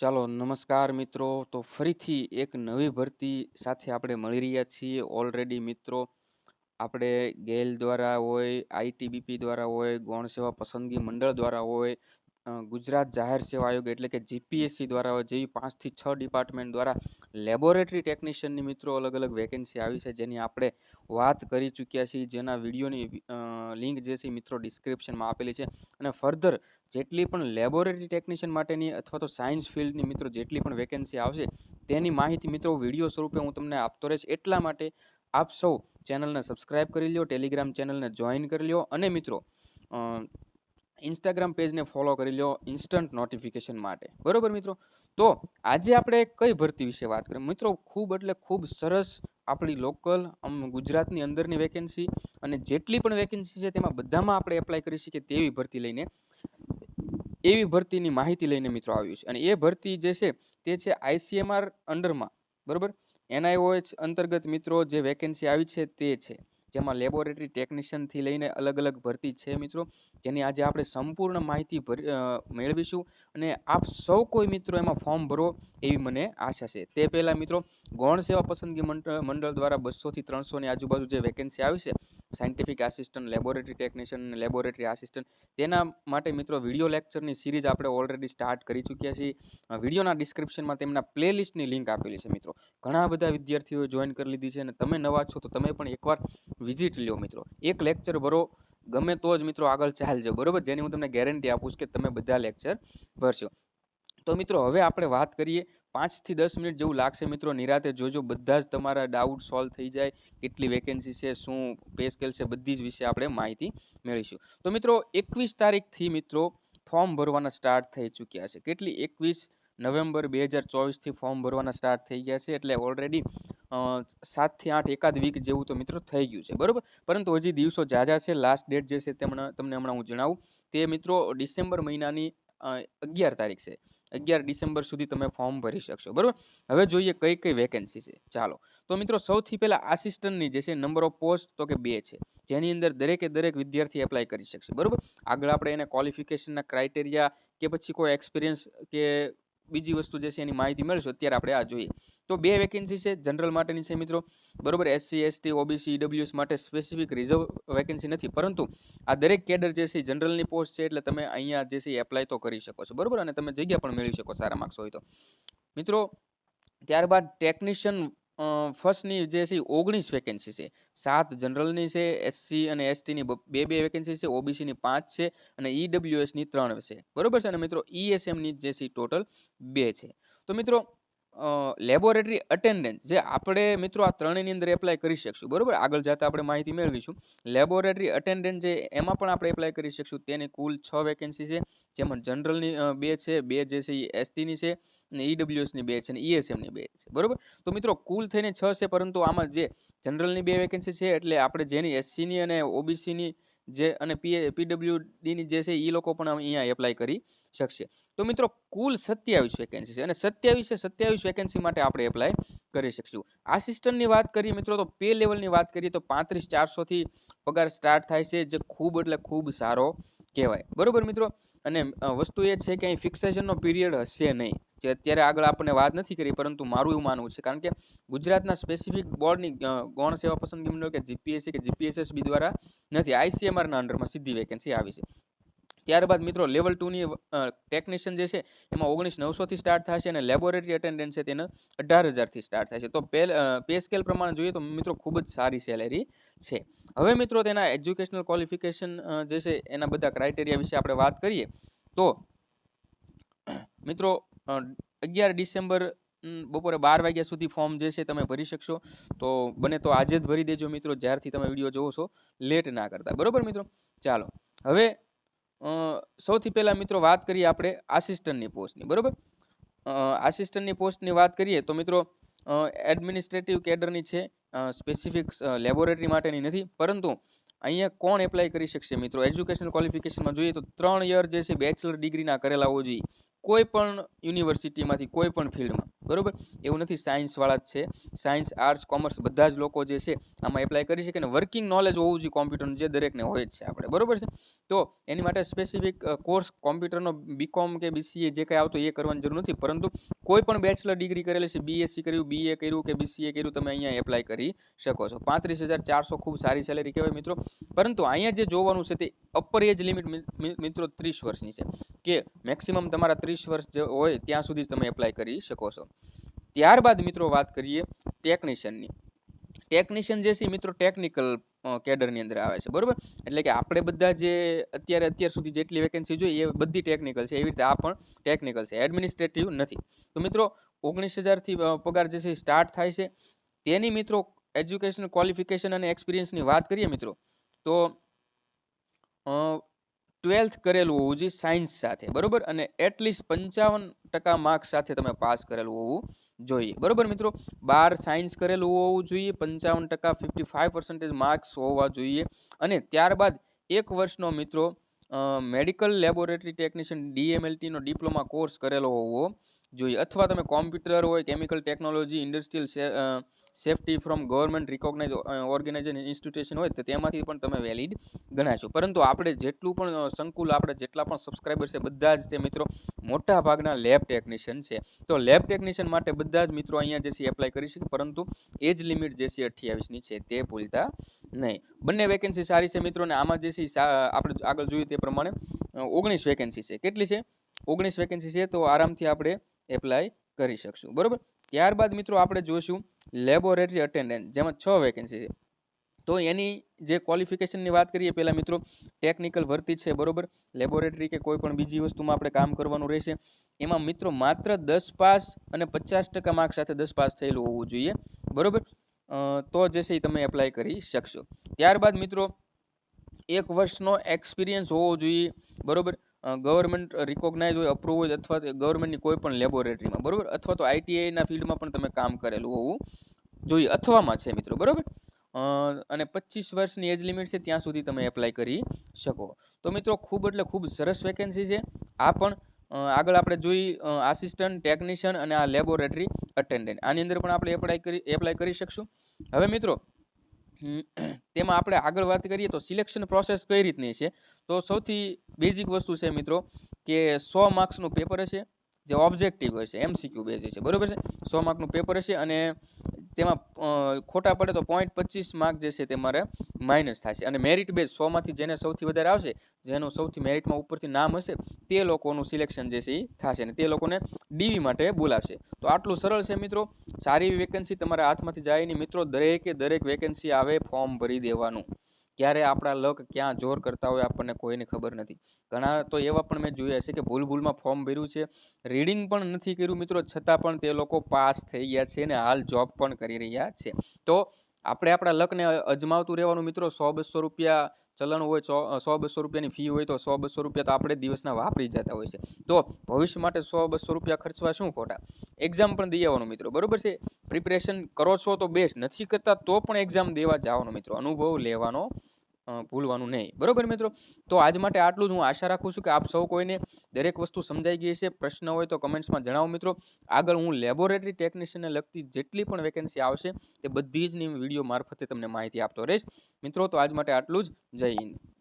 ચાલો નમસ્કાર મિત્રો. તો ફરીથી એક નવી ભરતી સાથે આપણે મળી રહ્યા છીએ. ઓલરેડી મિત્રો, આપણે ગેલ દ્વારા હોય આઈટીબીપી દ્વારા હોય, ગૌણ સેવા પસંદગી મંડળ દ્વારા હોય ગુજરાત જાહેર સેવા આયોગ એટલે કે જીપીએસસી દ્વારા જેવી પાંચથી છ ડિપાર્ટમેન્ટ દ્વારા લેબોરેટરી ટેકનિશિયનની મિત્રો અલગ અલગ વેકેન્સી આવી છે, જેની આપણે વાત કરી ચૂક્યા છીએ. જેના વિડીયોની લિંક જે છે મિત્રો ડિસ્ક્રિપ્શનમાં આપેલી છે. અને ફર્ધર જેટલી પણ લેબોરેટરી ટેકનિશિયન માટેની અથવા તો સાયન્સ ફિલ્ડની મિત્રો જેટલી પણ વેકેન્સી આવશે, તેની માહિતી મિત્રો વીડિયો સ્વરૂપે હું તમને આપતો રહીશ. એટલા માટે આપ સૌ ચેનલને સબસ્ક્રાઇબ કરી લ્યો, ટેલિગ્રામ ચેનલને જોઈન કરી લ્યો. અને મિત્રો ઇન્સ્ટાગ્રામ પેજને ફોલો કરી લો ઇન્સ્ટન્ટ નોટિફિકેશન માટે. બરોબર મિત્રો? તો આજે આપણે કઈ ભરતી વિશે વાત કરીએ? મિત્રો, ખૂબ એટલે ખૂબ સરસ આપણી લોકલ ગુજરાતની અંદરની વેકેન્સી અને જેટલી પણ વેકેન્સી છે તેમાં બધામાં આપણે એપ્લાય કરી શકીએ તેવી ભરતી લઈને. એવી ભરતીની માહિતી લઈને મિત્રો આવ્યું છે. અને એ ભરતી જે છે તે છે આઈસીએમઆર અંડરમાં. બરોબર? એનઆઈઓએચ અંતર્ગત મિત્રો જે વેકેન્સી આવી છે તે છે. જેમાં લેબોરેટરી ટેકનિશિયનથી લઈને અલગ અલગ ભરતી છે મિત્રો. જેની આજે આપણે સંપૂર્ણ માહિતી મેળવીશું અને આપ સૌ કોઈ મિત્રો એમાં ફોર્મ ભરો એવી મને આશા છે. તે પહેલાં મિત્રો, ગૌણ સેવા પસંદગી મંડળ દ્વારા બસોથી ત્રણસોની આજુબાજુ જે વેકેન્સી આવી છે સાયન્ટિફિક આસિસ્ટન્ટ, લેબોરેટરી ટેકનિશિયન અને લેબોરેટરી આસિસ્ટન્ટ. તેના માટે મિત્રો વીડિયો લેક્ચરની સિરીઝ આપણે ઓલરેડી સ્ટાર્ટ કરી ચૂક્યા છીએ. વિડીયોના ડિસ્ક્રિપ્શનમાં તેમના પ્લેલિસ્ટની લિંક આપેલી છે મિત્રો. ઘણા બધા વિદ્યાર્થીઓએ જોઈન કરી લીધી છે અને તમે નવા છો તો તમે પણ એકવાર વિઝિટ લ્યો મિત્રો. એક લેક્ચર ભરો, ગમે તો જ મિત્રો આગળ ચાલજો, બરોબર? જેની હું તમને ગેરંટી આપું છું કે તમે બધા લેક્ચર ભરશો. તો મિત્રો, હવે આપણે વાત કરીએ પાંચથી દસ મિનિટ જેવું લાગશે મિત્રો. નિરાતે જોજો, બધા જ તમારા ડાઉટ સોલ્વ થઈ જાય. કેટલી વેકેન્સી છે, શું પે સ્કેલ છે, બધી જ વિશે આપણે માહિતી મેળવીશું. તો મિત્રો, એકવીસ તારીખથી મિત્રો ફોર્મ ભરવાના સ્ટાર્ટ થઈ ચૂક્યા છે. કેટલી? એકવીસ નવેમ્બર બે હજાર ચોવીસથી ફોર્મ ભરવાના સ્ટાર્ટ થઈ ગયા છે. એટલે ઓલરેડી સાતથી આઠ એકાદ વીક જેવું તો મિત્રો થઈ ગયું છે. બરાબર? પરંતુ હજી દિવસો ઝાઝા છે. લાસ્ટ ડેટ જે છે, તેમણે, તમને હમણાં હું જણાવું. તે મિત્રો ડિસેમ્બર મહિનાની અગિયાર તારીખ છે. અગિયાર ડિસેમ્બર સુધી તમે ફોર્મ ભરી શકશો, બરાબર? હવે જોઈએ કઈ કઈ વેકેન્સી છે. ચાલો, તો મિત્રો સૌથી પહેલાં આસિસ્ટન્ટની જે છે નંબર ઓફ પોસ્ટ તો કે બે છે. જેની અંદર દરેકે દરેક વિદ્યાર્થી એપ્લાય કરી શકશે, બરાબર? આગળ આપણે એને ક્વોલિફિકેશનના ક્રાઇટેરિયા કે પછી કોઈ એક્સપિરિયન્સ કે બીજી વસ્તુ જે છે એની માહિતી મેળવશું, અત્યારે આપણે આ જોઈએ. તો બે વેકેન્સી છે જનરલ માટેની છે મિત્રો. બરોબર એસસી એસટી ઓબીસી ઈડબ્લ્યુએસ માટે સ્પેસિફિક રિઝર્વ વેકેન્સી નથી, પરંતુ આ દરેક કેડર જે છે જનરલની પોસ્ટ છે, એટલે તમે અહીંયા જે છે એપ્લાય તો કરી શકો છો. બરોબર, અને તમે જગ્યા પણ મેળવી શકો સારા માર્ક્સ હોય તો. મિત્રો, ત્યારબાદ ટેકનિશિયન ફર્સ્ટની જે છે ઓગણીસ વેકેન્સી છે. સાત જનરલની છે એસસી અને એસટીની બે બે વેકેન્સી છે ઓબીસીની પાંચ છે અને ઈડબ્લ્યુએસની ત્રણ છે. બરોબર છે અને મિત્રો? ઈએસએમની જે છે ટોટલ બે છે. તો મિત્રો લેબોરેટરી અટેન્ડન્સ જે આપણે મિત્રો આ ત્રણેયની અંદર એપ્લાય કરી શકશું. બરાબર? આગળ જતા આપણે માહિતી મેળવીશું. લેબોરેટરી અટેન્ડન્ટ જે એમાં પણ આપણે એપ્લાય કરી શકશું. તેની કુલ છ વેકેન્સી છે. જેમાં જનરલની બે છે, બે જે છે એ એસટીની છે અને ઈડબ્લ્યુએસની બે છે અને ઈએસએમની બે છે. બરોબર? તો મિત્રો કુલ થઈને છ છે, પરંતુ આમાં જે જનરલની બે વેકેન્સી છે એટલે આપણે જેની એસસીની અને ઓબીસીની જે અને પી પીડબ્લ્યુડીની જે છે એ લોકો પણ અહીંયા એપ્લાય કરી શકશે. તો મિત્રો, કુલ સત્યાવીસ વેકેન્સી છે અને સત્યાવીસે સત્યાવીસ વેકેન્સી માટે આપણે એપ્લાય કરી શકશું. આસિસ્ટન્ટની વાત કરીએ મિત્રો, તો પે લેવલની વાત કરીએ તો પાંત્રીસ ચારસોથી પગાર સ્ટાર્ટ થાય છે, જે ખૂબ એટલે ખૂબ સારો કહેવાય. બરાબર મિત્રો? અને વસ્તુ એ છે કે અહીં ફિક્સેશનનો પીરિયડ હશે નહીં. જે અત્યારે આગળ આપણે વાત નથી કરી, પરંતુ મારું એવું માનવું છે. કારણ કે ગુજરાતના સ્પેસિફિક બોર્ડની ગૌણ સેવા પસંદગી મંડળ કે જીપીએસસી કે જીપીએસએસબી દ્વારા નથી આઈસીએમઆરના અંડરમાં સીધી વેકેન્સી આવી છે. ત્યારબાદ મિત્રો લેવલ ટુની ટેકનિશિયન જે છે, એમાં ઓગણીસ નવસોથી સ્ટાર્ટ થશે અને લેબોરેટરી અટેન્ડન્સ છે તેને અઢાર હજારથી સ્ટાર્ટ છે તો પે પે સ્કેલ પ્રમાણે જોઈએ તો મિત્રો ખૂબ જ સારી સેલેરી છે. હવે મિત્રો તેના એજ્યુકેશનલ ક્વોલિફિકેશન જે છે એના બધા ક્રાઇટેરિયા વિશે આપણે વાત કરીએ તો, મિત્રો અગિયાર ડિસેમ્બર બપોરે બાર વાગ્યા સુધી ફોર્મ જે છે તમે ભરી શકશો. તો બને તો આજે જ ભરી દેજો મિત્રો, જ્યારથી તમે વીડિયો જોવો છો, લેટ ના કરતા. બરાબર મિત્રો? ચાલો. હવે સૌથી પહેલાં મિત્રો વાત કરીએ આપણે આસિસ્ટન્ટની પોસ્ટની. બરાબર? આસિસ્ટન્ટની પોસ્ટની વાત કરીએ તો મિત્રો એડમિનિસ્ટ્રેટિવ કેડરની છે સ્પેસિફિક લેબોરેટરી માટેની નથી. પરંતુ અહીંયા કોણ એપ્લાય કરી શકશે મિત્રો? એજ્યુકેશનલ ક્વોલિફિકેશનમાં જોઈએ તો ત્રણ યર જે છે બેચલર ડિગ્રીના કરેલા હોવો જોઈએ. કોઈ પણ યુનિવર્સિટીમાંથી કોઈ પણ ફિલ્ડમાં, બરાબર? એવું નથી, સાયન્સવાળા જ છે. સાયન્સ, આર્ટ્સ, કોમર્સ બધા જ લોકો જે છે, આમાં એપ્લાય કરી શકે અને વર્કિંગ નોલેજ હોવું જોઈએ કોમ્પ્યુટરનું જે દરેકને હોય જ છે આપણે, બરોબર છે? તો એની માટે સ્પેસિફિક કોર્સ કોમ્પ્યુટરનો બીકોમ કે બીસીએ જે કંઈ આવતો એ કરવાની જરૂર નથી, પરંતુ કોઈ પણ બેચલર ડિગ્રી કરેલી છે બીએસસી કર્યું બીએ કર્યું કે બીસીએ કર્યું, તમે અહીંયા એપ્લાય કરી શકો છો. પાંત્રીસ હજાર ચારસો ખૂબ સારી સેલેરી કહેવાય મિત્રો. પરંતુ અહીંયા જે જોવાનું છે તે અપર એજ લિમિટ મિત્રો ત્રીસ વર્ષની છે. કે મેક્સિમમ તમારા ત્રીસ વર્ષ જે હોય, ત્યાં સુધી તમે એપ્લાય કરી શકો છો. ત્યારબાદ મિત્રો વાત કરીએ ટેકનિશિયનની ટેકનિશિયન જે છે મિત્રો ટેકનિકલ કેડરની અંદર આવે છે, બરાબર? એટલે કે આપણે બધા જે અત્યારે, અત્યાર સુધી જેટલી વેકેન્સી જોઈએ એ બધી ટેકનિકલ છે. એવી રીતે આ પણ ટેકનિકલ છે. એડમિનિસ્ટ્રેટિવ નથી. તો મિત્રો, ઓગણીસ હજારથી પગાર જે છે સ્ટાર્ટ થાય છે. તેની મિત્રો એજ્યુકેશન ક્વોલિફિકેશન અને એક્સપિરિયન્સની વાત કરીએ મિત્રો, તો ટ્વેલ્થ કરેલું હોવું જોઈએ સાયન્સ સાથે, બરોબર? અને એટલીસ્ટ પંચાવન ટકા માર્ક્સ સાથે તમે પાસ કરેલું હોવું જોઈએ, બરોબર મિત્રો? બાર સાયન્સ કરેલું હોવું જોઈએ, પંચાવન ટકા ફિફ્ટી ફાઇવ પર્સન્ટેજ માર્ક્સ હોવા જોઈએ. અને ત્યારબાદ એક વર્ષનો મિત્રો મેડિકલ લેબોરેટરી ટેકનિશિયન ડીએમએલટીનો ડિપ્લોમા કોર્સ કરેલો હોવો જોઈએ. અથવા તમે કોમ્પ્યુટર હોય, chemical technology, industrial safety from government recognise organisation institution હોય, તો તેમાંથી પણ તમે વેલિડ ગણાશો. પરંતુ આપણે જેટલું પણ સંકુલ આપણે જેટલા પણ સબસ્ક્રાઈબર છે, બધા જ તે મિત્રો મોટા ભાગના લેબ ટેકનિશિયન છે. તો લેબ ટેકનિશિયન માટે બધા જ મિત્રો અહીંયા જે છે એપ્લાય કરી શકે, પરંતુ એજ લિમિટ જે છે અઠ્યાવીસની છે, તે ભૂલતા નહીં. બંને વેકેન્સી સારી છે મિત્રો અને આમાં જે છે આપણે આગળ જોયું તે પ્રમાણે ઓગણીસ વેકેન્સી છે. કેટલી છે? ઓગણીસ વેકેન્સી છે તો આરામથી આપણે એપ્લાય કરી શકશું. બરાબર? ત્યારબાદ મિત્રો આપણે જોઈશું લેબોરેટરી અટેન્ડન્ટ જેમાં છ વેકેન્સી છે. તો એની જે ક્વોલિફિકેશનની વાત કરીએ પહેલાં મિત્રો ટેકનિકલ ભરતી છે, બરોબર? લેબોરેટરી કે કોઈ પણ બીજી વસ્તુમાં આપણે કામ કરવાનું રહેશે. એમાં મિત્રો માત્ર દસ પાસ અને પચાસ ટકા માર્ક સાથે દસ પાસ થયેલું હોવું જોઈએ. બરોબર? તો જે છે એ તમે એપ્લાય કરી શકશો. ત્યારબાદ મિત્રો, એક વર્ષનો એક્સપિરિયન્સ હોવો જોઈએ, બરોબર? ગવર્મેન્ટ રિકોગ્નાઇઝ હોય અપ્રૂવ હોય, અથવા ગવર્મેન્ટની કોઈ પણ લેબોરેટરીમાં બરાબર? અથવા તો આઈટીઆઈના ફિલ્ડમાં પણ તમે કામ કરેલું હોવું જોઈએ, અથવામાં છે મિત્રો, બરાબર? અને પચીસ વર્ષની એજ લિમિટ છે, ત્યાં સુધી તમે એપ્લાય કરી શકો. તો મિત્રો, ખૂબ એટલે ખૂબ સરસ વેકેન્સી છે. આ પણ આગળ આપણે જોઈ આસિસ્ટન્ટ ટેકનિશિયન અને આ લેબોરેટરી અટેન્ડન્ટ આની અંદર પણ આપણે એપ્લાય કરી એપ્લાય કરી શકશું. હવે મિત્રો તેમાં આપણે આગળ વાત કરીએ તો સિલેક્શન પ્રોસેસ કઈ રીતની છે? તો સૌથી બેઝિક વસ્તુ છે મિત્રો, કે સો માર્ક્સનું પેપર હશે જે ઓબ્જેક્ટિવ હશે એમસીક્યુ બેઝ છે, બરોબર છે? સો માર્કનું પેપર હશે અને તેમાં ખોટા પડે તો પોઈન્ટ પચીસ માર્ક જે છે તે મારે માઇનસ થશે. અને મેરિટ બેઝ સોમાંથી જેને સૌથી વધારે આવશે, જેનું સૌથી મેરિટમાં ઉપરથી નામ હશે, તે લોકોનું સિલેક્શન જે છે એ થશે અને તે લોકોને ડીવી માટે બોલાવશે. તો આટલું સરળ છે મિત્રો. સારી વેકેન્સી તમારા હાથમાંથી જાય નહીં. મિત્રો, દરેકે દરેક વેકેન્સી આવે ફોર્મ ભરી દેવાનું. ક્યારે આપણા લક ક્યાં જોર કરતા હોય આપણને કોઈને ખબર નથી. ઘણા તો એવા પણ મેં જોયા છે કે ભૂલ ભૂલમાં ફોર્મ ભર્યું છે. રીડિંગ પણ નથી કર્યું મિત્રો, છતાં પણ તે લોકો પાસ થઈ ગયા છે અને હાલ જોબ પણ કરી રહ્યા છે. તો આપણે આપણા લકને અજમાવતું રહેવાનું મિત્રો, સો બસો રૂપિયા ચલણ હોય, સો બસો રૂપિયાની ફી હોય તો સો બસો રૂપિયા તો આપણે દિવસના વાપરી જતા હોય છે. તો ભવિષ્ય માટે સો બસો રૂપિયા ખર્ચવા શું ખોટા? એક્ઝામ પણ દઈ આવવાનું મિત્રો, બરોબર છે? પ્રિપરેશન કરો છો તો બેસ્ટ નથી કરતા તો પણ એક્ઝામ દેવા જવાનો મિત્રો, અનુભવ લેવાનો ભૂલવાનું નહીં. બરોબર મિત્રો? તો આજ માટે આટલું જ. હું આશા રાખું છું કે આપ સૌ કોઈને દરેક વસ્તુ સમજાઈ ગઈ છે પ્રશ્ન હોય તો કમેન્ટ્સમાં જણાવો મિત્રો. આગળ હું લેબોરેટરી ટેકનિશિયનને લગતી જેટલી પણ વેકેન્સી આવશે તે બધી જ વીડિયો મારફતે તમને માહિતી આપતો રહીશ. મિત્રો, તો આજ માટે આટલું જ. જય હિન્દ.